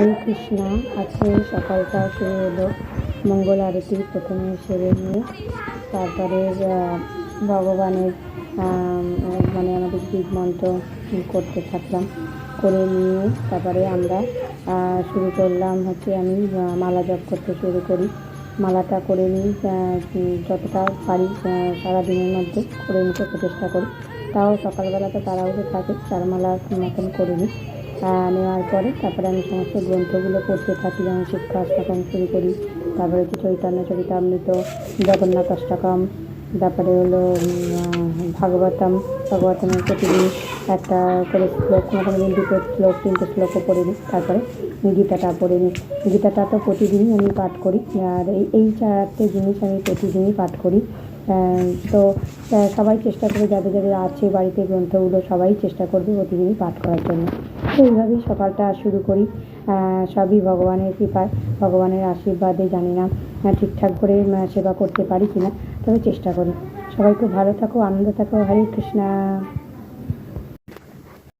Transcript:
হরে কৃষ্ণা আজকে সকালটা শুরু হলো মঙ্গল আরতি প্রথমে সেরে নিয়ে। তারপরে ভগবানের মানে আমাদের বীজ মন্ত্র করতে থাকলাম, করে নিয়ে তারপরে আমরা শুরু করলাম হচ্ছে আমি মালা জপ করতে শুরু করি। মালাটা করে নিই যতটা পারি সারাদিনের মধ্যে করে নিতে চেষ্টা করি। তাও সকালবেলাতে তাড়াহুড়ো থাকে চার মালা মতন করে নিই। নেওয়ার পরে তারপরে আমি সমস্ত গ্রন্থগুলো পড়তে থাকি যেমন শিক্ষা অষ্টকম শুরু করি। তারপরে হচ্ছে চৈতন্য চরিতামৃত, জগন্নাথ অষ্টকম, তারপরে হলো ভাগবতম। ভাগবতমের প্রতিদিন একটা করে শ্লোক, মোটামুটি দুটো শ্লোক, তিনটে শ্লোকও পড়ে নিই। তারপরে গীতাটা পড়ে নিই। গীতাটা তো প্রতিদিনই আমি পাঠ করি, আর এই এই চারটে জিনিস আমি প্রতিদিনই পাঠ করি। তো সবাই চেষ্টা করে, যাদের যাদের আছে বাড়িতে গ্রন্থগুলো, সবাই চেষ্টা করবে প্রতিদিনই পাঠ করার জন্য। তো এইভাবেই সকালটা শুরু করি। সবই ভগবানের কৃপায়, ভগবানের আশীর্বাদে জানি না ঠিকঠাক করে সেবা করতে পারি কিনা, তবে চেষ্টা করি। সবাই খুব ভালো থাকো, আনন্দ থাকো। হরে কৃষ্ণা।